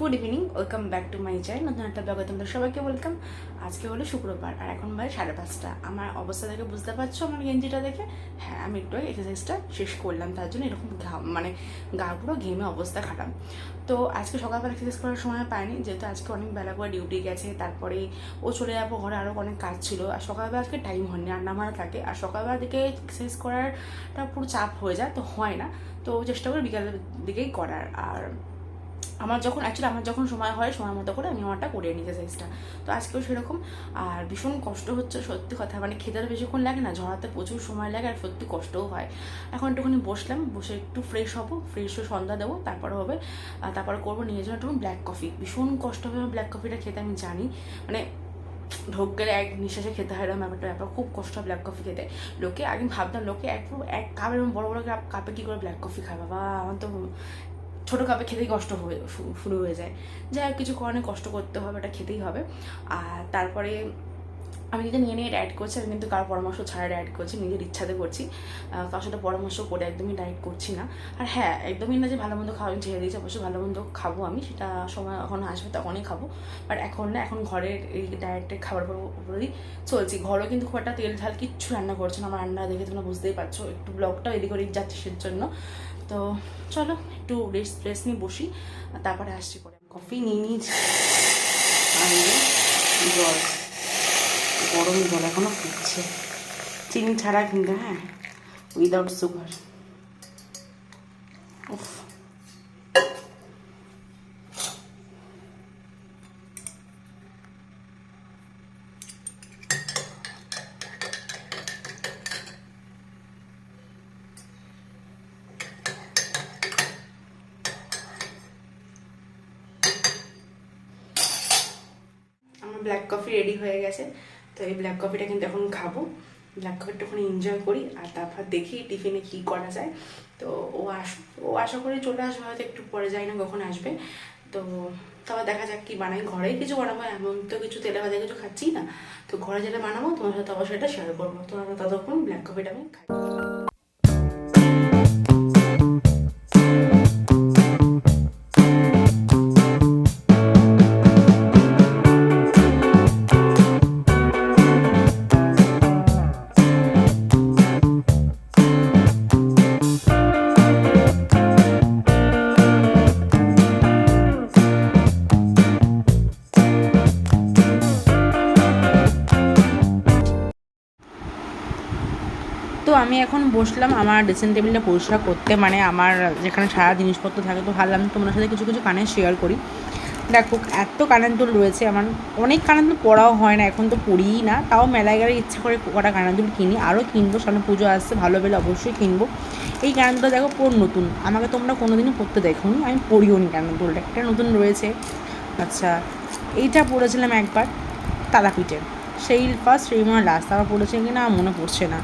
Good evening, welcome back to my channel, নতুন একটা ব্লগে তোমাদের সবাইকে ওয়েলকাম। আজকে হলো শুক্রবার, আর এখন বাজে সাড়ে পাঁচটা। আমার অবস্থা দেখে বুঝতে পারছ আমার গেঞ্জিটা দেখে? হ্যাঁ আমি একটু এক্সারসাইজটা শেষ করলাম, তার জন্য এরকম মানে গা পুরো ঘেমে অবস্থা খারাপ। তো আজকে সকালবেলা এক্সারসাইজ করার সময় পাইনি, যেহেতু আজকে অনেক বেলা করে ডিউটি গেছে, তারপরে ও চলে যাব, ঘরে আরও অনেক কাজ ছিল, আর সকালবেলা আজকে টাইম হয়নি রান্না মারা থাকে। আর সকালবেলা দিকে এক্সারসাইজ করারটা পুরো চাপ হয়ে যায়, তো হয় না। তো চেষ্টা করি বিকালের দিকেই করার, আর আমার যখন অ্যাকচুয়ালি আমার যখন সময় হয়, সময় মতো করে আমি আমারটা করে নিই এক্সারসাইজটা তো আজকেও সেরকম। আর ভীষণ কষ্ট হচ্ছে, সত্যি কথা। মানে খেতে বেশিক্ষণ লাগে না, ঝরাতে প্রচুর সময় লাগে, আর সত্যি কষ্টও হয়। এখন একটুখানি বসলাম, বসে একটু ফ্রেশ হব ফ্রেশ হয়ে সন্ধ্যা দেবো, তারপরে হবে তারপরে করব নিজের জন্য একটু ব্ল্যাক কফি ভীষণ কষ্ট হবে ব্ল্যাক কফিটা খেতে, আমি জানি। মানে ঢোক গেলে এক নিঃশ্বাসে খেতে হয়, এরকম ব্যাপারটা, ব্যাপার। খুব কষ্ট হয় ব্ল্যাক কফি খেতে। লোকে আগে ভাবতাম, লোকে এক এক কাপ এরকম বড় বড় কাপ, কাপে কী করে ব্ল্যাক কফি খায়? বাবা, আমার তো ছোটো কাপে খেতেই কষ্ট হয়ে শুরু হয়ে যায়। যাই হোক, কিছু কারণে কষ্ট করতে হবে, এটা খেতেই হবে। আর তারপরে আমি কিন্তু নিয়ে নিয়ে ডায়েট করছি, আমি কিন্তু কারও পরামর্শ ছাড়া ডায়েট করছি, নিজের ইচ্ছাতে করছি। কারোর সাথে পরামর্শ করে একদমই ডায়েট করছি না। আর হ্যাঁ একদমই না যে ভালো মন্দ খাওয়া আমি ছেড়ে দিয়েছি অবশ্যই ভালো মন্দ খাব আমি, সেটা সময় যখন আসবে, তখনই খাব। বাট এখন না, এখন ঘরের এই ডায়েটের খাবার উপরেই চলছি। ঘরেও কিন্তু খুব একটা তেল ঝাল কিচ্ছু রান্না করছে না, আমার রান্না দেখে তোমরা বুঝতেই পারছ। একটু ব্লগটাও এদিক ওদিক যাচ্ছে সের জন্য তো চলো, একটু রেস্ট রেস্ট নিয়ে বসি। তারপরে আসছি পরে। কফি নিয়ে নিয়েছি। জল। গরম জল এখনও ফুটছে। চিনি ছাড়া কিন্তু হ্যাঁ? উইদাউট সুগার উফ আমার ব্ল্যাক কফি রেডি হয়ে গেছে। তো এই ব্ল্যাক কফিটা কিন্তু এখন খাব। ব্ল্যাক কফিটা ওখানে এনজয় করি আর তারপর দেখি টিফিনে কী করা যায়। তো ও আস, ও আশা করে চলে আসবে, হয়তো একটু পরে যাই না কখন আসবে। তো তারপর দেখা যাক কি বানাই। ঘরেই কিছু বানাবো, এমন তো কিছু তেলে ভাজা কিছু খাচ্ছি না। তো ঘরে যেটা বানাবো, তোমার সাথে অবশ্যই এটা শেয়ার করব। তো ততক্ষণ ব্ল্যাক কফিটা আমি খাই। আমি এখন বসলাম আমার ড্রেসিং টেবিলটা পরিষ্কার করতে মানে আমার যেখানে সারা জিনিসপত্র থাকে তো ভাবলাম তোমার সাথে কিছু কিছু কানের শেয়ার করি। দেখো, এত কানের দুল রয়েছে, আমার অনেক কানের দুল পড়াও হয় না, এখন তো পড়িই না, তাও মেলায় গেলে ইচ্ছা করে কটা কানের দুল কিনি, আরও কিনবো, সামনে পুজো আসছে, ভালো বেলে অবশ্যই কিনবো। এই কানের দুলটা দেখো পুরো নতুন, আমাকে তোমরা কোনোদিনও পরতে দেখোনি, আমি পড়িও নি কানের দুলটা একটা নতুন রয়েছে। আচ্ছা এইটা পড়েছিলাম একবার তারাপীঠে সেই ফার্স্ট সেই মনে লাস্ট তারপর পড়েছে কিনা মনে পড়ছে না।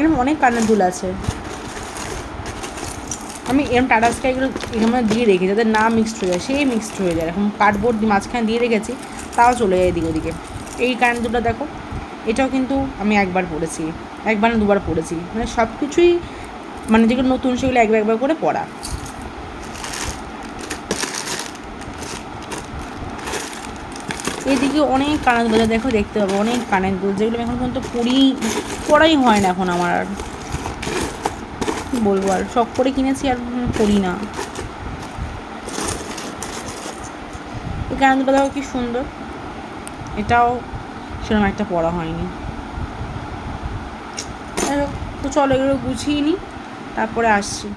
এরকম অনেক কানের দুল আছে। আমি এরকম টাটা স্কাইগুলো এখানে দিয়ে রেখে যাতে না মিক্সড হয়ে যায়। সেই মিক্সড হয়ে যায়। এরকম কার্ডবোর্ড মাঝখানে দিয়ে রেখেছি, তাও চলে যায় এদিক ওদিকে। এই কানের দুলটা দেখো, এটাও কিন্তু আমি একবার পড়েছি একবার না দুবার পড়েছি মানে সব কিছুই মানে যেগুলো নতুন সেগুলো একবার একবার করে পড়া এদিকে অনেক কানের দুল, দেখো, দেখতে পাবো, অনেক কানের দুল, যেগুলো এখন পর্যন্ত পড়ি, পড়াই হয় না এখন আমার আর। বলব আর, শখ করে কিনেছি আর পড়ি না। এই কানের দেখো কি সুন্দর। এটাও সেরকম একটা পড়া হয়নি। তো চলো এগুলো গুছিয়ে নিই তারপরে আসছি।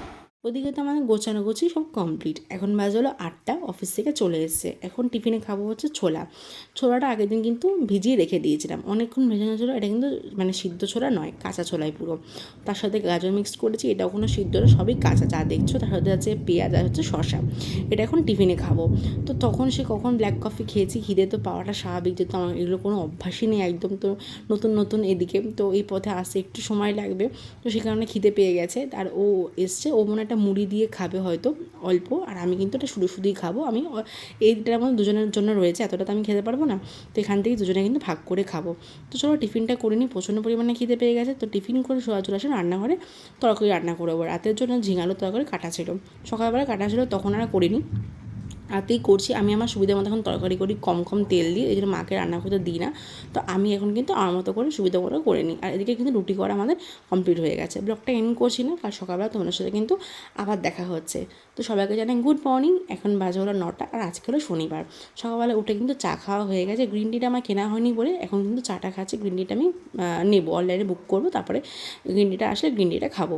ওদিকে তো আমাদের গোছানো গোছি সব কমপ্লিট এখন বাজে হলো আটটা অফিস থেকে চলে এসেছে। এখন টিফিনে খাব হচ্ছে ছোলা। ছোলাটা আগের দিন কিন্তু ভিজিয়ে রেখে দিয়েছিলাম। অনেকক্ষণ ভেজানো ছোলা, এটা কিন্তু মানে সিদ্ধ ছোলা নয়, কাঁচা ছোলাই পুরো। তার সাথে গাজর মিক্স করেছি, এটাও কোনো সিদ্ধ সবই কাঁচা। যা দেখছ, তার সাথে আছে পেঁয়াজ আর হচ্ছে শশা এটা এখন টিফিনে খাব। তো তখন সে কখন ব্ল্যাক কফি খেয়েছি, খিদে তো পাওয়াটা স্বাভাবিক যেহেতু আমার এগুলো কোনো অভ্যাসই নেই একদম তো নতুন নতুন এদিকে। তো এই পথে আসতে একটু সময় লাগবে। তো সে কারণে খিদে পেয়ে গেছে। আর ও এসছে, ও মনে হয় একটা মুড়ি দিয়ে খাবে হয়তো, অল্প, আর আমি কিন্তু এটা শুধু শুধুই খাব। আমি এইটার মধ্যে দুজনের জন্য রয়েছে, এতটা তো আমি খেতে পারব না। তো এখান থেকে দুজনে কিন্তু ভাগ করে খাব। তো চলো টিফিনটা করে নিই, প্রচণ্ড পরিমাণে খিদে পেয়ে গেছে। তো টিফিন করে সোয়া চলে আসে রান্নাঘরে, তরকারি রান্না করব। রাতের জন্য ঝিঙালো তরকারি কাটা ছিল। সকালবেলা কাটা ছিল, তখন আর করিনি। রাতেই করছি। আমি আমার সুবিধা মতো এখন তরকারি করি, কম কম তেল দিয়ে। এই জন্য মাকে রান্না করতে দিই না। তো আমি এখন কিন্তু আমার মতো করে সুবিধা মতো করে নিই। আর এদিকে কিন্তু রুটি করা আমাদের কমপ্লিট হয়ে গেছে। ব্লগটা এন করছি না। কাল সকালবেলা তোমাদের সাথে কিন্তু আবার দেখা হচ্ছে। তো সবাইকে জানাই গুড মর্নিং এখন বাজে হলো নটা। আর আজকে হলো শনিবার। সকালবেলা উঠে কিন্তু চা খাওয়া হয়ে গেছে। গ্রিন টিটা আমার কেনা হয়নি বলে এখন কিন্তু চাটা খাচ্ছি। গ্রিন টিটা আমি নেব। অনলাইনে বুক করব। তারপরে গ্রিন টিটা আসলে গ্রিন টিটা খাব।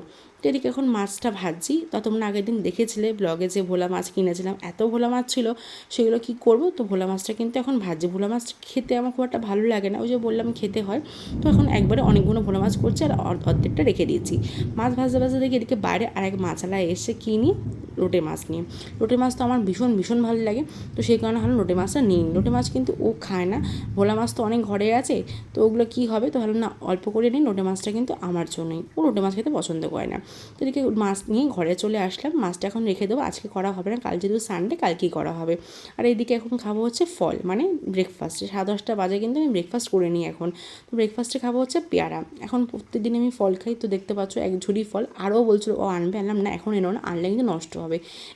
এদিকে এখন মাছটা ভাজছি। তা তোমরা আগের দিন দেখেছিলে ব্লগে যে ভোলা মাছ কিনেছিলাম। এত ভোলা মাছ ছিল, সেগুলো কি করব? তো ভোলা মাছটা কিন্তু এখন ভাজি ভোলা মাছ খেতে আমার খুব একটা ভালো লাগে না। ওই যে বললাম খেতে হয়। তো এখন একবারে অনেকগুলো ভোলা মাছ করছি আর অর্ধ- অর্ধেকটা রেখে দিয়েছি। মাছ ভাজতে ভাজতে দেখি এদিকে বাইরে আরেক মাছালা এসে কিনি। লোটে মাছ নিয়ে। লোটে মাছ তো আমার ভীষণ ভীষণ ভালো লাগে। তো সেই কারণে ভালো লোটে মাছটা নিই। লোটে মাছ কিন্তু ও খায় না। ভোলা মাছ তো অনেক ঘরে আছে। তো ওগুলো কী হবে? তো ভালো না, অল্প করে নিই। লোটে মাছটা কিন্তু আমার জন্যই। ও লোটে মাছ খেতে পছন্দ করে না। তো এদিকে মাছ নিয়ে ঘরে চলে আসলাম। মাছটা এখন রেখে দেবো। আজকে করা হবে না। কাল যেহেতু সানডে কালকেই করা হবে। আর এইদিকে এখন খাব হচ্ছে ফল মানে ব্রেকফাস্টে সাড়ে দশটা বাজে কিন্তু আমি ব্রেকফাস্ট করে নিই এখন। তো ব্রেকফাস্টে খাব হচ্ছে পেয়ারা। এখন প্রত্যেকদিন আমি ফল খাই। তো দেখতে পাচ্ছ, এক ঝুড়ি ফল। আরও বলছিল, ও আনবে। আনলাম না, এখন এনো না। আনলে কিন্তু নষ্ট হবে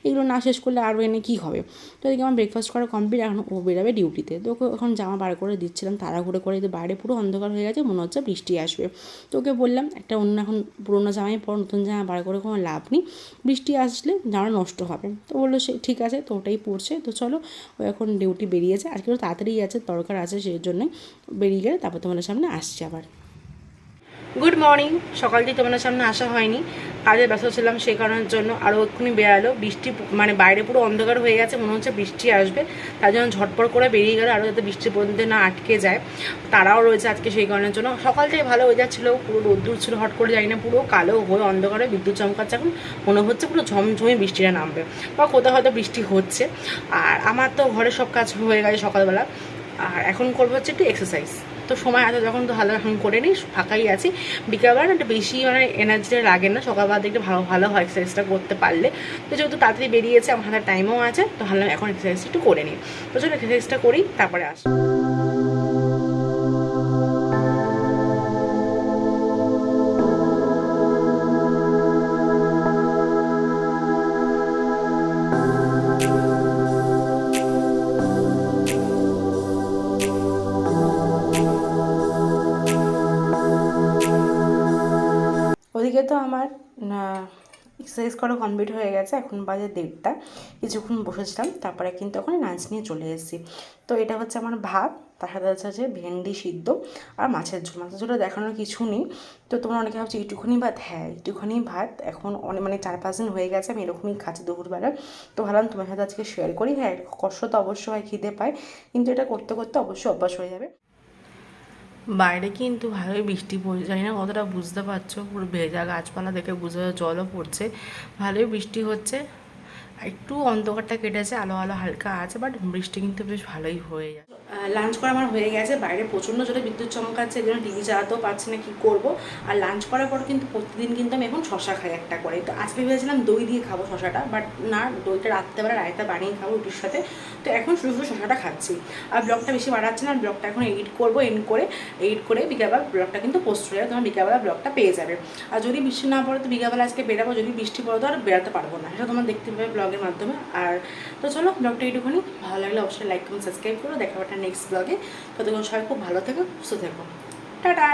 এগুলো না শেষ করলে আরও এনে কী হবে? তো এদিকে আমার ব্রেকফাস্ট করা কমপ্লিট এখন ও বেরাবে ডিউটিতে। তো ওকে এখন জামা বার করে দিচ্ছিলাম, তাড়াহুড়ো করে বাইরে পুরো অন্ধকার হয়ে গেছে, মনে হচ্ছে বৃষ্টি আসবে। তো ওকে বললাম, একটা অন্য এখন পুরোনো জামাই পর নতুন জামা বার করে কোনো লাভ নেই। বৃষ্টি আসলে জামা নষ্ট হবে। তো বলল, সে ঠিক আছে, তো ওটাই পড়ছে তো চলো, ও এখন ডিউটি বেরিয়েছে। আজকে একটু তাড়াতাড়ি আছে দরকার আছে সেই জন্যই বেরিয়ে গেলে তারপর তোমাদের সামনে আসছে আবার। গুড মর্নিং সকাল থেকে তোমাদের সামনে আসা হয়নি। কাজে ব্যস্ত ছিলাম সেই কারণের জন্য আরও এক্ষুনি বেরালো। বৃষ্টি মানে বাইরে পুরো অন্ধকার হয়ে গেছে, মনে হচ্ছে বৃষ্টি আসবে। তার জন্য ঝটপট করে বেরিয়ে গেল আরও যাতে বৃষ্টির পর্যন্ত না আটকে যায়। তারাও রয়েছে আজকে সেই কারণের জন্য। সকালটাই ভালো ওয়েদার ছিল, পুরো রোদ্দুর ছিল হট করে যাই না, পুরো কালো হয়ে অন্ধকারে বিদ্যুৎ চমকাচ্ছে এখন। মনে হচ্ছে পুরো ঝমঝমে বৃষ্টিটা নামবে। বা কোথাও হয়তো বৃষ্টি হচ্ছে। আর আমার তো ঘরে সব কাজ হয়ে গেছে সকালবেলা। আর এখন করব হচ্ছে একটু এক্সারসাইজ তো সময় আছে, যখন তো ভালো এখন করে নিই, ফাঁকাই আছি। বিকালবেলা একটা বেশি মানে এনার্জিটা লাগে না, সকালবেলা একটু ভালো ভালো হয় এক্সারসাইজটা করতে পারলে। তো যেহেতু তাড়াতাড়ি বেরিয়েছে, আমার হাতে টাইমও আছে, তো ভালো এখন এক্সারসাইজটা একটু করে নিই। তো চলো এক্সারসাইজটা করি, তারপরে আসি ওদিকে তো আমার এক্সারসাইজ করা কমপ্লিট হয়ে গেছে, এখন বাজে দেড়টা। কিছুক্ষণ বসেছিলাম, তারপরে কিন্তু এখন লাঞ্চ নিয়ে চলে এসেছি। তো এটা হচ্ছে আমার ভাত, তার সাথে যে ভেন্ডি সিদ্ধ আর মাছের ঝোল। মাছের ঝোলে দেখানোর কিছু নেই। তো তোমরা অনেকে ভাবছ, এইটুকুনি ভাত? হ্যাঁ এইটুকুনি ভাত এখন অনেক মানে চার পাঁচ দিন হয়ে গেছে, আমি এরকমই খাচ্ছি দুপুরবেলা। তো ভাবলাম তোমার সাথে আজকে শেয়ার করি। হ্যাঁ কষ্ট তো অবশ্যই হয়, খিদে পায়, কিন্তু এটা করতে করতে অবশ্যই অভ্যাস হয়ে যাবে। বাইরে কিন্তু ভালোই বৃষ্টি পড়ছে জানি না কতটা বুঝতে পারছ, পুরো ভেজা গাছপালা দেখে বুঝতে জলও পড়ছে, ভালোই বৃষ্টি হচ্ছে একটু অন্ধকারটা কেটেছে, আলো আলো হালকা আছে বাট বৃষ্টি কিন্তু বেশ ভালোই হয়ে যায়। লাঞ্চ করা আমার হয়ে গেছে। বাইরে প্রচণ্ড জোরে বিদ্যুৎ চমকাচ্ছে, এই টিভি চালাতেও পারছি না, কী করব? আর লাঞ্চ করার পর কিন্তু প্রতিদিন কিন্তু আমি এখন শশা খাই একটা করে। তো আজকে ভেবেছিলাম দই দিয়ে খাব শশাটা বাট না, দইটা রাত্রেবেলা রায়তা বানিয়ে খাব রুটির সাথে। তো এখন শুধু শুধু শশাটা খাচ্ছি। আর ব্লগটা বেশি বাড়াচ্ছে না আর ব্লগটা এখন এডিট করব এন্ড করে এডিট করে বিকালবেলা ব্লগটা কিন্তু পোস্ট হয়ে যাবে, তোমার বিকালবেলা ব্লগটা পেয়ে যাবে। আর যদি বৃষ্টি না পড়ে তো বিকালবেলা আজকে বেরাবো, যদি বৃষ্টি পড়ে তো আর বেরাতে পারব না, সেটা তোমার দেখতে পাবে ব্লগের মাধ্যমে। আর তো চলো ব্লগটা এইটুখানি ভালো লাগলে অবশ্যই লাইক কমেন্ট সাবস্ক্রাইব করো, দেখা নেক্সট ব্লগে ততক্ষণ সবাই খুব ভালো থেকো সুস্থ থেকো। টাটা!